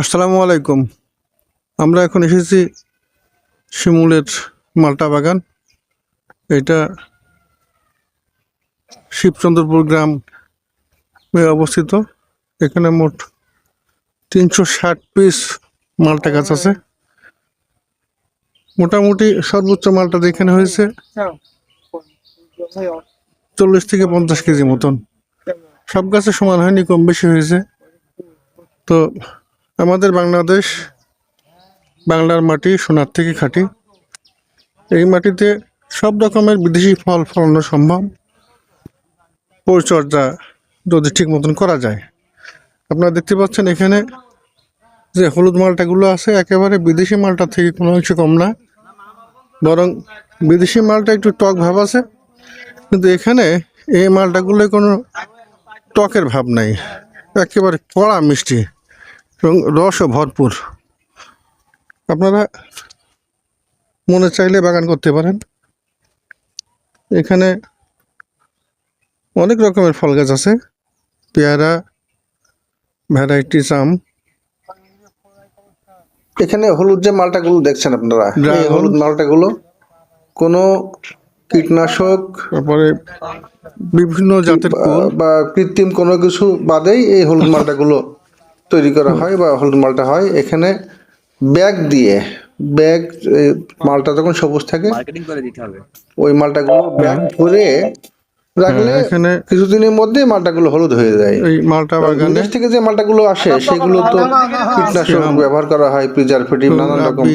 আসসালামু আলাইকুম। আমরা এখন এসেছি শিমুলের মালটা বাগান। এটা শিবচন্দ্রপুর গ্রাম অবস্থিত। এখানে মোট তিনশো ষাট পিস মালটা গাছ আছে। মোটামুটি সর্বোচ্চ মালটা যেখানে হয়েছে চল্লিশ থেকে পঞ্চাশ কেজি মতন। সব গাছে সমান হয়নি, কম বেশি হয়েছে। তো আমাদের বাংলাদেশ, বাংলার মাটি, সোনার থেকে খাঁটি। এই মাটিতে সব রকমের বিদেশি ফল ফলানো সম্ভব। পরিচর্যা যদি ঠিক মতন করা যায়। আপনারা দেখতে পাচ্ছেন এখানে যে হলুদ মালটাগুলো আছে, একেবারে বিদেশি মালটা থেকে কোনো অংশ কম না। বরং বিদেশি মালটা একটু টক ভাব আছে। কিন্তু এখানে এই মালটাগুলো কোনো টকের ভাব নাই। একেবারে কড়া মিষ্টি। এবং রসও ভরপুর। আপনারা মনে চাইলে বাগান করতে পারেন। এখানে অনেক রকমের ফল গাছ আছে। পেয়ারা ভ্যারাইটিস আম এখানে হলুদ যে মালটাগুলো দেখছেন আপনারা হলুদ মালটাগুলো কোনো কীটনাশক তারপরে বিভিন্ন জাতের বা- বা কৃত্রিম কোনো কিছু বাদেই এই হলুদ মালটাগুলো তৈরি করা হয় বা হলুদ মালটা হয় এখানে ব্যাগ দিয়ে ব্যাগ মালটা যখন সবুজ থাকে ওই মালটাগুলো ব্যাগ ভরে রাখলে হ্যাঁ, এখানে কিছুদিনের মধ্যে মালটাগুলো হলুদ হয়ে যায়। এই মালটা বাগানে থেকে যে মালটাগুলো আসে সেগুলো তো কীটনাশক ব্যবহার করা হয় প্রিজারভেটিভ নানান রকম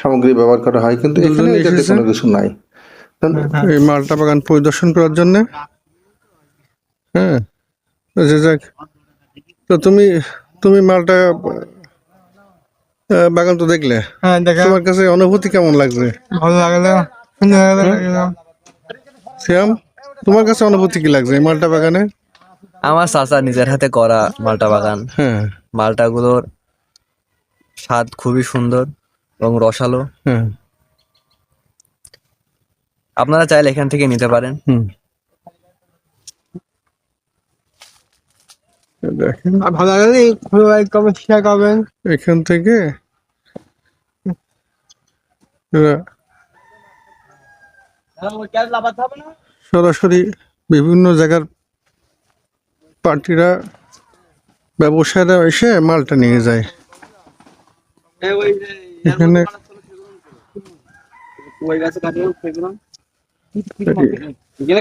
সামগ্রী ব্যবহার করা হয় কিন্তু এখানে এটাতে কোনো কিছু নাই। এই মালটা বাগান পরিদর্শন করার জন্য? হ্যাঁ আচ্ছা যাক। তো তুমি তুমি মালটা আহ, বাগান তো দেখলে। হ্যাঁ দেখা। তোমার কাছে অনুভূতি কেমন লাগছে? ভালো লাগল সুন্দর লাগল শ্যাম তোমার কাছে অনুভূতি কি লাগছে এই মালটা বাগানে? আমার চাচা নিজের হাতে করা মালটা বাগান। হ্যাঁ। মালটাগুলোর স্বাদ খুবই সুন্দর এবং রসালো। হ্যাঁ। আপনারা চাইলে এখান থেকে নিতে পারেন। দেখেন। ভালো লাগলে লাইক শেয়ার করবেন। এখান থেকে সরাসরি বিভিন্ন জায়গার পার্টিরা ব্যবসায়ীরা এসে মালটা নিয়ে যায়। এখানে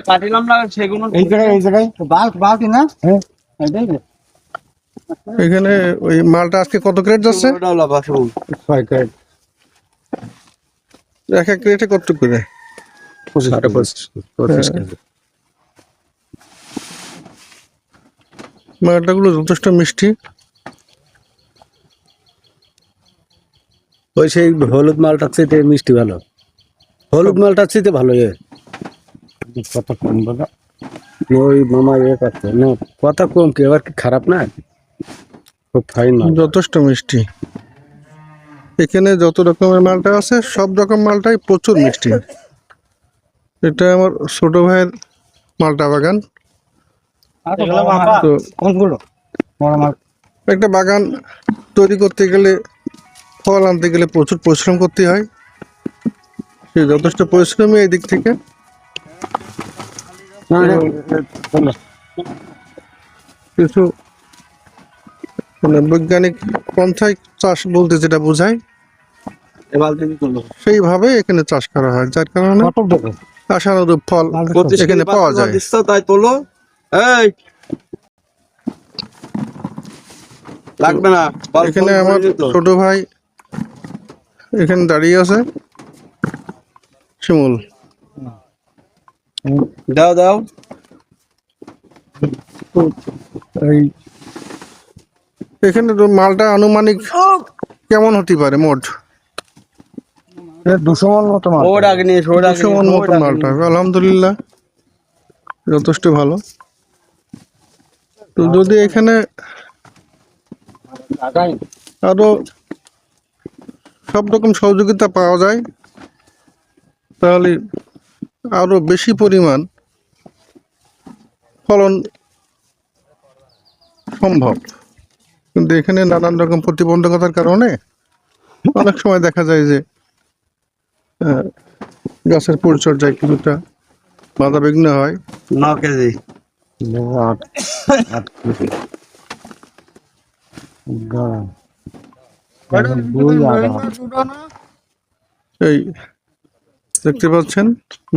কাটিলাম না সেগুলো এই জায়গায় এই জায়গায় বাল্ক বাল্ক না? হ্যাঁ। না এখানে ওই মালটা আজকে কত ক্রেট যাচ্ছে? ছয় ক্যারেট এক এক ক্রেটে কত করে? মালটাগুলো যথেষ্ট মিষ্টি। ওই সেই হলুদ মালটার চাইতে মিষ্টি ভালো। হলুদ মালটার চাইতে ভালো এ। কথা কম বলো? ওই মামা এ না কথা কম কি? এবার কি খারাপ না? খুব ফাইন যথেষ্ট মিষ্টি। এখানে যত রকমের মালটা আছে সব রকম মালটাই প্রচুর মিষ্টি। এটা আমার ছোট ভাইয়ের মালটা বাগান। তো একটা বাগান তৈরি করতে গেলে ফল আনতে গেলে প্রচুর পরিশ্রম করতে হয়। সে যথেষ্ট পরিশ্রমী এই দিক থেকে কিছু মানে বৈজ্ঞানিক পন্থায় চাষ বলতে যেটা বোঝায় সেইভাবে এখানে চাষ করা হয় যার কারণে আশানুরূপ ফল এখানে পাওয়া যায়। তাই তোলো। এই। লাগবে না এখানে আমার ছোট ভাই এখানে দাঁড়িয়ে আছে। শিমুল। দাও দাও। এই এখানে তো মালটা আনুমানিক কেমন হতে পারে মোট? দুশো মন মতো মাল। ওর আগে নিয়ে দুশো মন মতো মালটা। আলহামদুলিল্লাহ যথেষ্ট ভালো। তো যদি এখানে আরও সব রকম সহযোগিতা পাওয়া যায় তাহলে আরও বেশি পরিমাণ ফলন সম্ভব। কিন্তু এখানে নানান রকম প্রতিবন্ধকতার কারণে অনেক সময় দেখা যায় যে গাছের পরিচর্যায় কিছুটা বাধা বিঘ্ন হয়। ন কেজি। এই দেখতে পাচ্ছেন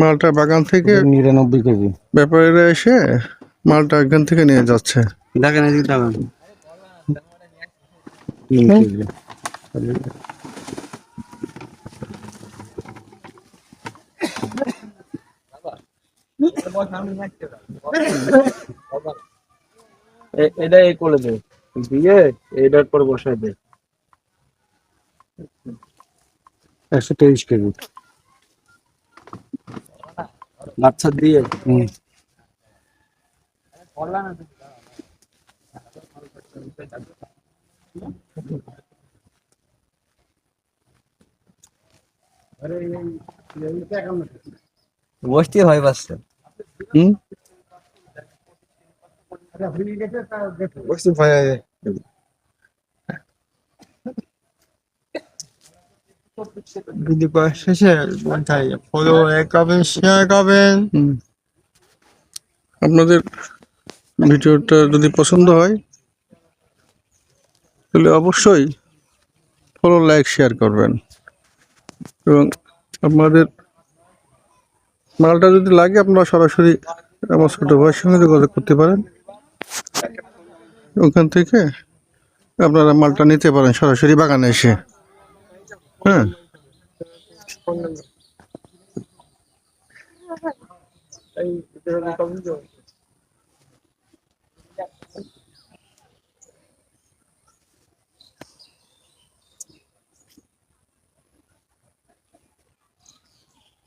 মালটা বাগান থেকে নিরানব্বই কেজি। ব্যাপারীরা এসে মালটা এখান থেকে নিয়ে যাচ্ছে। দেখেন এদিকে দেখেন তিন কেজি এটা এই করে দে। দিয়ে এটার পর বসাই দে। একশো তেইশ কেজি। বাচ্চা দিয়ে? হুম। বসতে ভয় পাচ্ছে হুম? বসতে ভয় ভিডিও শেষে কোনটাই ফলো করবেন শেয়ার করবেন আপনাদের ভিডিওটা যদি পছন্দ হয় তাহলে অবশ্যই ফলো লাইক শেয়ার করবেন এবং আপনাদের মালটা যদি লাগে আপনারা সরাসরি আমার ছোটো ভাইয়ের সঙ্গে যোগাযোগ করতে পারেন ওখান থেকে আপনারা মালটা নিতে পারেন সরাসরি বাগানে এসে হ্যাঁ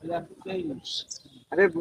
Obrigado.